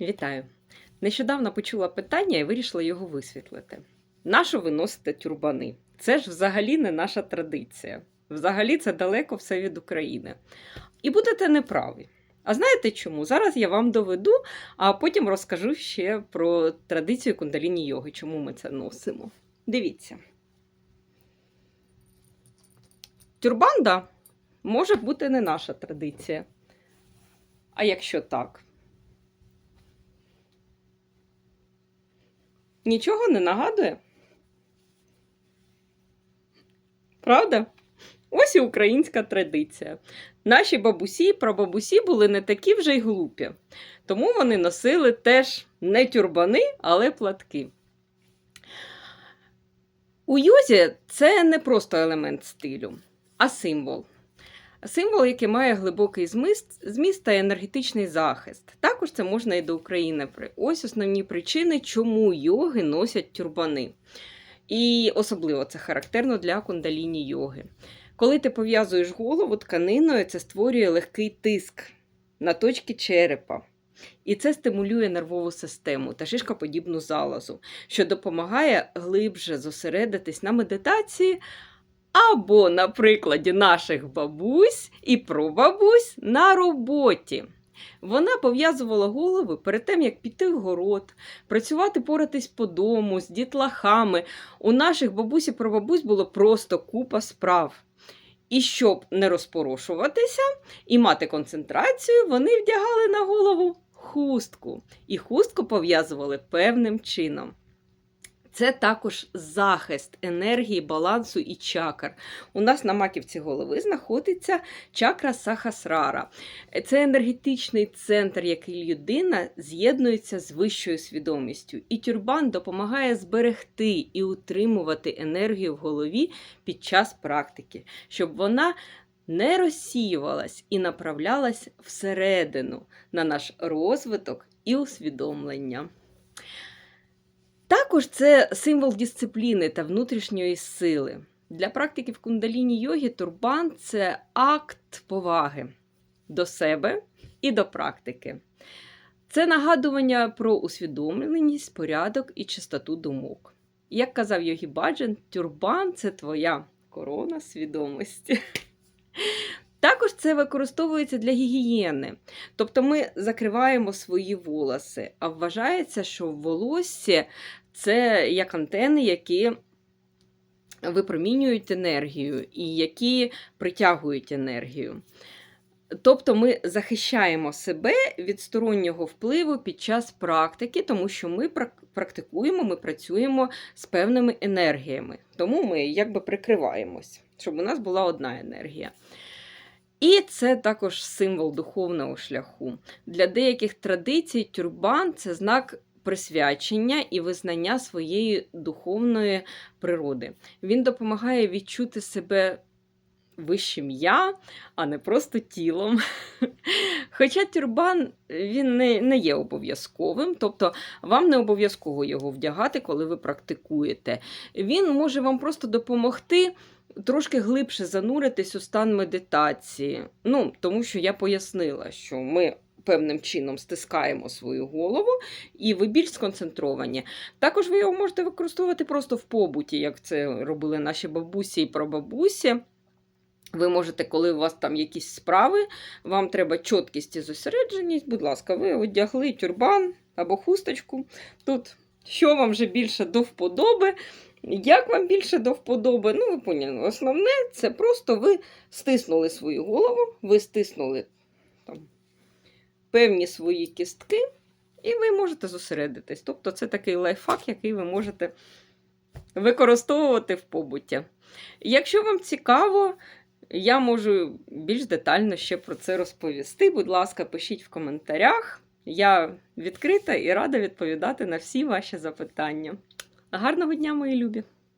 Вітаю! Нещодавно почула питання і вирішила його висвітлити. Нащо ви носите тюрбани? Це ж взагалі не наша традиція. Взагалі це далеко все від України. І будете неправі. А знаєте чому? Зараз я вам доведу, а потім розкажу ще про традицію кундаліні йоги, чому ми це носимо. Дивіться. Тюрбанда може бути не наша традиція. А якщо так? Нічого не нагадує? Правда? Ось і українська традиція. Наші бабусі і прабабусі були не такі вже й глупі, тому вони носили теж не тюрбани, але платки. У юзі це не просто елемент стилю, а символ. Символ, який має глибокий зміст, зміст та енергетичний захист. Також це можна і до України. Ось основні причини, чому йоги носять тюрбани. І особливо це характерно для кундаліні йоги. Коли ти пов'язуєш голову тканиною, це створює легкий тиск на точки черепа. І це стимулює нервову систему та шишкоподібну залозу, що допомагає глибше зосередитись на медитації або на прикладі наших бабусь і прабабусь на роботі. Вона пов'язувала голови перед тим, як піти в город, працювати поратись по дому з дітлахами. У наших бабусі прабабусь було просто купа справ. І щоб не розпорошуватися і мати концентрацію, вони вдягали на голову хустку. І хустку пов'язували певним чином. Це також захист енергії, балансу і чакр. У нас на маківці голови знаходиться чакра Сахасрара. Це енергетичний центр, який людина з'єднується з вищою свідомістю. І тюрбан допомагає зберегти і утримувати енергію в голові під час практики, щоб вона не розсіювалась і направлялась всередину на наш розвиток і усвідомлення. Також це символ дисципліни та внутрішньої сили. Для практиків кундаліні йоги турбан це акт поваги до себе і до практики. Це нагадування про усвідомленість, порядок і чистоту думок. Як казав Йогі Баджан, тюрбан це твоя корона свідомості. Також це використовується для гігієни. Тобто ми закриваємо свої волоси, а вважається, що в волоссі це як антени, які випромінюють енергію і які притягують енергію. Тобто ми захищаємо себе від стороннього впливу під час практики, тому що ми практикуємо, ми працюємо з певними енергіями. Тому ми якби прикриваємось, щоб у нас була одна енергія. І це також символ духовного шляху. Для деяких традицій тюрбан це знак присвячення і визнання своєї духовної природи. Він допомагає відчути себе вищим я, а не просто тілом. Хоча тюрбан він не, не є обов'язковим, тобто вам не обов'язково його вдягати, коли ви практикуєте. Він може вам просто допомогти. Трошки глибше зануритись у стан медитації. Ну, Тому що я пояснила, що ми певним чином стискаємо свою голову, і ви більш сконцентровані. Також ви його можете використовувати просто в побуті, як це робили наші бабусі і прабабусі. Ви можете, коли у вас там якісь справи, вам треба чіткість і зосередженість, будь ласка, ви одягли тюрбан або хусточку. Тут що вам вже більше до вподоби. Як вам більше до вподоби? Ну, ви поняли, основне це просто ви стиснули свою голову, ви стиснули там, певні свої кістки, і ви можете зосередитись. Тобто, це такий лайфхак, який ви можете використовувати в побуті. Якщо вам цікаво, я можу більш детально ще про це розповісти. Будь ласка, пишіть в коментарях. Я відкрита і рада відповідати на всі ваші запитання. Гарного дня, мої любі!